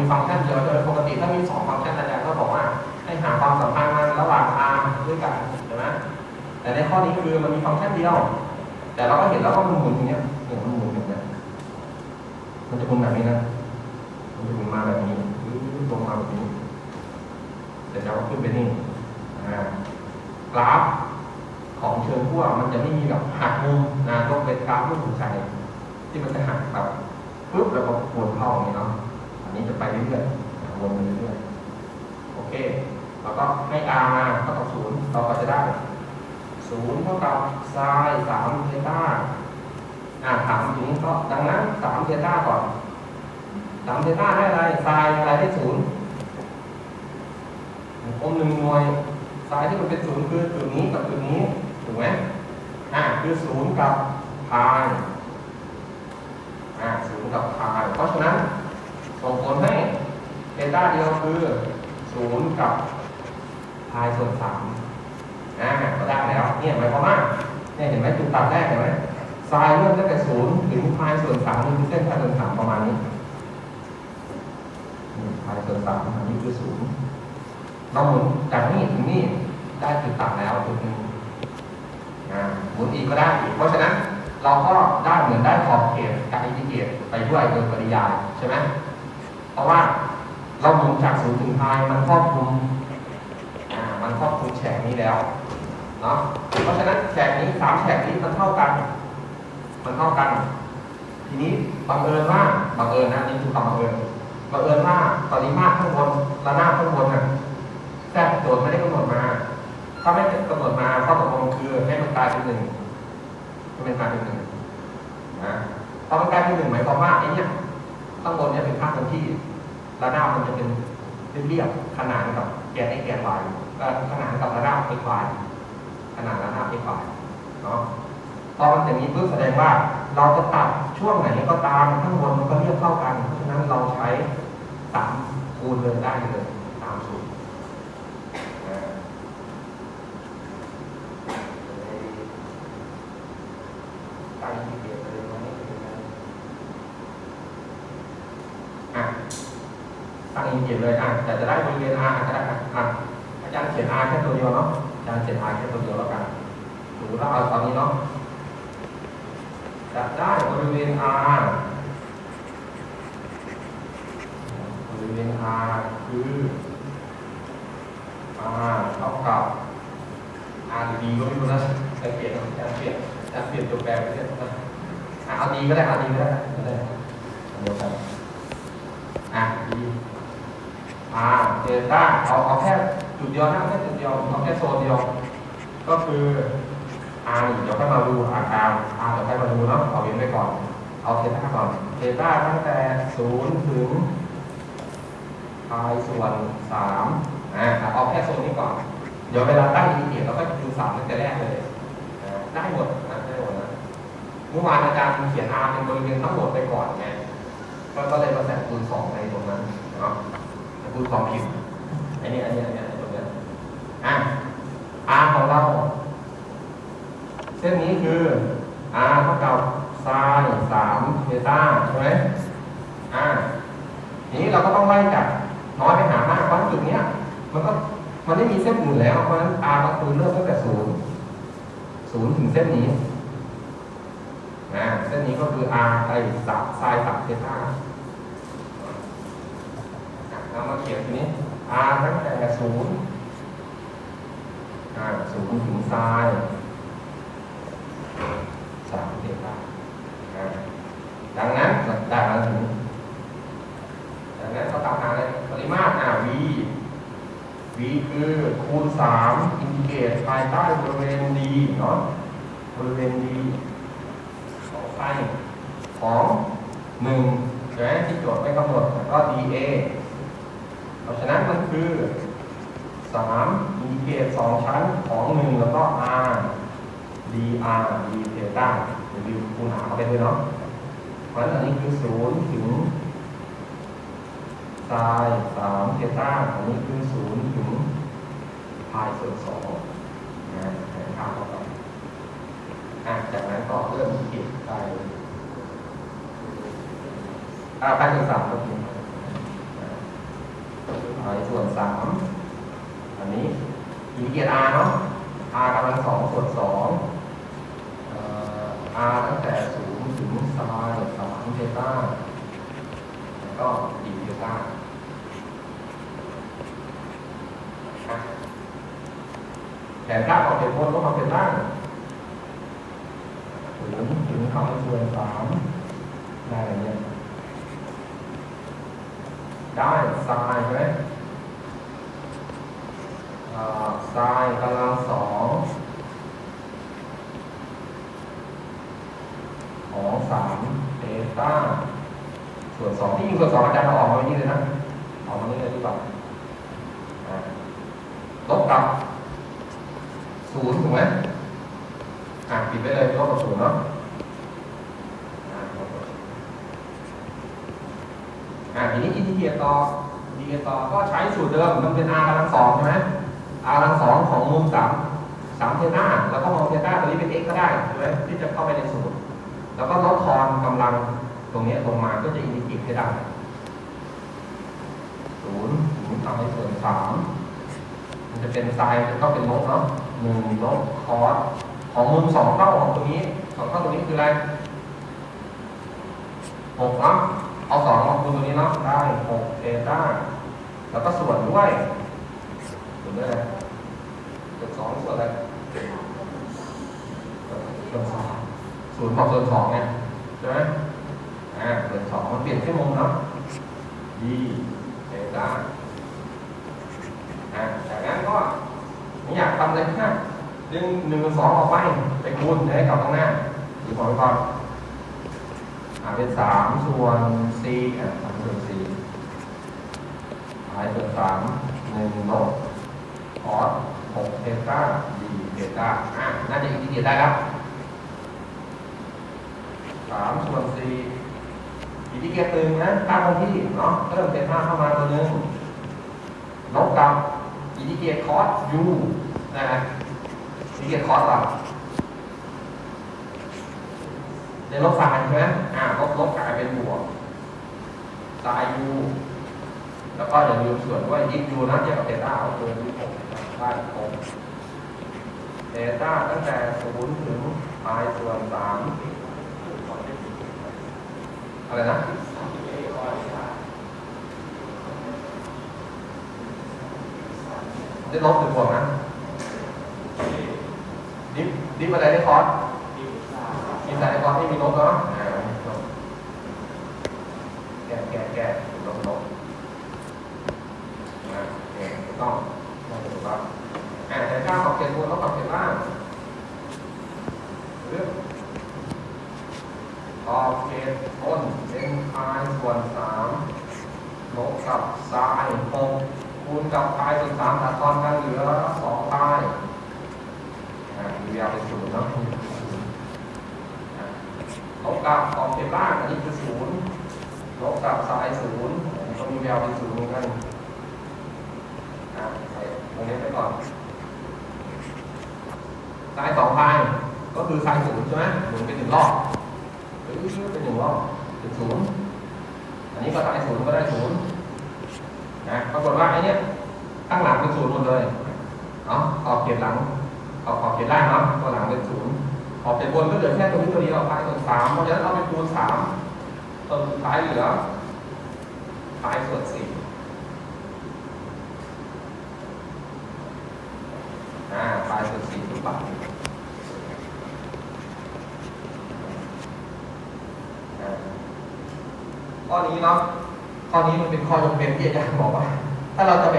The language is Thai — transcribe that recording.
มีฟังก์ชันเดียวโดยปกติถ้ามีสองฟังก์ชันอาจารย์ก็บอกว่าให้หาความสัมพันธ์ระหว่าง r ด้วยกันเห็นไหมแต่ในข้อนี้คือมันมีฟังก์ชันเดียว แต่เราก็เห็นแล้วว่ามันหมุนอย่างเงี้ยเนี่ยมันหมุนอย่างเงี้ยมันจะหมุนแบบนี้นะมันจะหมุนมาแบบนี้ลงมาแบบนี้แต่จะเอาขึ้นไปนี่กราฟของเชิงขั้วมันจะไม่มีแบบหักมุมนะต้องเป็นกราฟลูกหัวใจที่มันจะหักแบบปุ๊บแล้วก็วนเข้าอย่างนี้เนาะ นนี้จะไปเรื่อยๆวนไปเรื่อยๆโอเคแล้วก็ให้ r มาเท่ากับศูนย์เราก็จะได้ศูนย์เท่ากับไซน์สามเทต้าอ่าถามถึงก็ดังนั้นสามเทต้าก่อนสามเทต้าได้อะไรไซน์อะไรได้ศูนย์อมหนึ่งหน่วยไซน์ที่มันเป็นศูนย์คือจุดนี้กับจุดนี้ถูกไหมอ่าคือศูนย์กับพายอ่าศูนย์กับพายเพราะฉะนั้น ส่งผลให้เทต้าเดียวคือศูนย์กับพายส่วนสามอ่าก็ได้แล้ว เนี่ยหมายความว่าเนี่ยเห็นไหมจุดตัดแรกเห็นไหมไซน์เริ่มตั้งแต่ศูนย์ถึงพายส่วนสามนี่คือเส้นพายส่วนสามประมาณนี้พายส่วนสามอันนี้คือศูนย์เราหมุนจากนี่ถึงนี่ได้จุดตัดแล้วจุดหนึ่งหมุนอีกก็ได้อีกเพราะฉะนั้นเราก็ได้เหมือนได้ขอบเขตกับอินทิเกรตไปด้วยโดยปริยายใช่ไหม ราะว่าเราหมุนจากศูนย์ถึงพายมันครอบคลุมมันครอบคลุมแฉกนี้แล้วเนาะเพราะฉะนั้นแฉกนี้สามแฉกนี้มันเท่ากัน มันเท่ากัน ทีนี้บังเอิญว่าบังเอิญนะนี่คือคำบังเอิญบังเอิญว่าปริมาตรข้างบนระนาบข้างบนน่ะแทรกโจทย์ไม่ได้กำหนดมา ถ้าไม่กำหนดมาข้อตกลงคือให้มันกลายเป็นหนึ่งให้มันกลายเป็นหนึ่งนะพอมันกลายเป็นหนึ่งหมายความว่าไอ้เนี่ยข้างบนเนี่ยเป็นค่าคงที่ ระนาบมันจะเป็นเรียบๆขนานกับแกน x แกน y ก็ขนานกับระนาบ x y ขนาดระนาบ x y เนาะพอมันอย่างนี้ปุ๊บแสดงว่าเราจะตัดช่วงไหนก็ตามข้างบนมันก็เรียบเท่ากันเพราะฉะนั้นเราใช้สามคูณเลยได้เลยตามสูตรอ่าตั้งที่เกียรติเลยวันนี้เป็นไง อะ ตั้งอินเดียเลยอะแต่จะได้บริเวณ R ก็ได้อะอาจารย์เขียน R แค่ตัวเดียวเนาะอาจารย์เขียน R แค่ตัวเดียวแล้วกันดูแล้วเอาตอนนี้เนาะจะได้บริเวณ R บริเวณ R คือ R เท่ากับ R หรือ D ก็ไม่รู้นะจะเปลี่ยนจารย์เปลี่ยนจารย์เปลี่ยนตัวแปรไปเรื่อยๆอะเอา D ก็ได้อา D ก็ได้ก็ได้เดียวกันอะดี อ่าเดลต้าเอาเอาแค่จุดเดียวนะแค่จุดเดียวเอาแค่โซนเดียว ก็คือ R นี่เดี๋ยวค่อยมาดู R กลาง R เดี๋ยวค่อยมาดูเนาะเอาเว้นไว้ก่อน เอาเทต้าก่อนเทต้าตั้งแต่ศูนย์ถึงพายส่วนสามอ่าเอาแค่โซนนี้ก่อน เดี๋ยวเวลาตั้งอินดิเกตเราก็ดูสามตั้งแต่แรกเลยอ่าได้หมดนะได้หมดนะเมื่อวานอาจารย์เขียน R เป็นบริเวณทั้งหมดไปก่อนไงก็ก็เลยมาใส่คูณสองในตรงนั้นเนาะ คูณสองผิดอันนี้อันนี้อันนี้ตรงนี้อะ r ของเรา เส้นนี้คือ r เท่ากับไซน์สามเบต้าใช่ไหมอ่านี้เราก็ต้องไล่จากน้อยไปหามากเพราะจุดเนี้ย มันก็มันไม่มีเส้นอื่นแล้วเพราะฉะนั้น r ก็คือเริ่มตั้งแต่ศูนย์ศูนย์ถึงเส้นนี้นะเส้นนี้ก็คือ r ไอสามไซน์สามเทต้า เรามาเขียนทีนี้ r ตั้งแต่ศูนย์ศูนย์ถึงไซน์สามเทต้าอ่าดังนั้นได้มาถึงดังนั้นเขาตามหาเลยปริมาตรอ่า v v คือคูณสามอินทิเกรตภายใต้บริเวณ d เนาะบริเวณ d ของไซน์ของหนึ่งใช่ไหมที่โจทย์ไม่กำหนดแล้วก็ dA เพ ราะฉะนั้นมันคือสามอินทิเกตสองชั้นของหนึ่งแล้วก็ r dr d เทต้าหรือคูณหาเข้าไปด้วยเนาะเพราะฉะนั้นอันนี้คือศูนย์ถึงไซน์สามเทต้าอันนี้คือศูนย์ถึงพายส่วนสองนะแทนค่าเข้าไปอะจากนั้นก็เริ่มเก็บไปอ่าพายส่วนสามก็คือ i ส่วนสามอันนี้อินทิเกรต r เนาะ r กำลังสองส่วนสองอ่อ r ตั้งแต่ศูนย์ถึงไซน์สามเทต้าแล้วก็ดีเทต้าแผนค่าของเป็นบนก็มาเป็นล่างศูนย์ถึงคำส่วนสามได้อะไรเนี่ยได้ไซน์ใช่ไหม อ่าไซน์กำลังสองของสามเบต้าส่วนสองที่ยิงส่วนสองอาจารย์เราออกมาไว้นี่เลยนะออกมานี่เลยดีกว่าอ่าลบกับศูนย์ถูกไหมอ่าปิดไปเลยลบกับศูนย์เนาะอ่าลบกับศูนย์อ่าทีนี้อินทิเกรตต่ออินทิเกรตต่อก็ใช้สูตรเดิมมันเป็น r กำลังสองใช่ไหม r กำลังสองของมุมสามสามเทต้าแล้วก็มองเทต้าตัวนี้เป็น x ก็ได้ใช่ไหมที่จะเข้าไปในสูตรแล้วก็ลดทอนกำลังตรงนี้ลงมาก็จะอินทิกรตให้ได้ศูนย์ถึงทำให้ส่วนสามมันจะเป็นไซน์ก็เป็นลบเนาะหนึ่งลบคอสของมุมสองเท่าของตรงนี้สองเท่าตรงนี้คืออะไรหกเนาะเอาสองมาคูณตรงนี้เนาะได้หกเอต้าแล้วก็ส่วนด้วยส่วนด้วยอะไร ส่วนสองส่วนอะไรส่วนสองศูนย์ของส่วนสองไงใช่ไหมอ่าส่วนสองมันเปลี่ยนแค่มุมเนาะดีเอต้าอ่าจากนั้นก็ไม่อยากทำอะไรนะดึงหนึ่งกับสองออกไปไปคูณให้กับตรงหน้าหรือของไปก่อนอ่าเป็นสามส่วนสี่อะสามส่วนสี่หายส่วนสามหนึ่งลบคอส หกเทต้าดีเทต้าอะน่าจะอินทิเกรตได้แล้วสามส่วนสี่อินทิเกรตหนึ่งนะตั้งคงที่เนาะเพิ่มเทต้าเข้ามาตัวหนึ่งลบกับอินทิเกรตคอสยูนะฮะอินทิเกรตคอสหลักในลบไซน์ใช่ไหมอ่าลบลบกลายเป็นบวกไซน์ยูแล้วก็อย่าลืมส่วนด้วยยิกยูนะเทียบกับเทต้าเอาตัวยี่หก ได้หกเทต้าตั้งแต่ศูนย์ถึงไพส่วนสามอะไรนะได้ลบหรือบวกนะดิฟดิฟอะไรได้คอร์สมีสายคอร์สที่มีลบเนาะอ่าแกะแกะแกะลบลบอ่าแกะถูกต้องน่าจะถูกต้อง แต่ก้าขอบเขตบนลบขอบเขตล่างเรื่องขอบเขตต้นเป็นพายส่วนสามลบกับซายหกคูณกับพายส่วนสามตัดทอนกันเหลือสองพายอ่ามียาวเป็นศูนย์เนาะลบกับขอบเขตล่างอันนี้คือศูนย์ลบกับสายศูนย์ต้องมีแววเป็นศูนย์เหมือนกันอะใไอสายสองพายก็คือสายศูนย์ใช่ไหมหมุนเป็นหนึ่งรอบหรือเป็นหนึ่งรอบเป็นศูนย์อันนี้ก็สายศูนย์ก็ได้ศูนย์นะปรากฏว่าไอ้เนี้ยข้งหลังเป็นศูนย์หมดเลยเนาะขอบเขตหลังขอบขอบเขตล่างเนาะตัวหลังเป็นศูนย์ออกเป็นบนก็เหลือแค่ตัวนี้ตัวเดียวพายส่วนสามเพราะฉะนั้นเอาไปคูณสามตัวสุดท้ายเหลือพายส่วนสี่อ่าพายส่วนสี่ทุกปัดอ่า ข้อนี้เนาะข้อนี้มันเป็นข้อยกเว้นที่อาจารย์บอกว่า ถ้าเราจะแบ่ง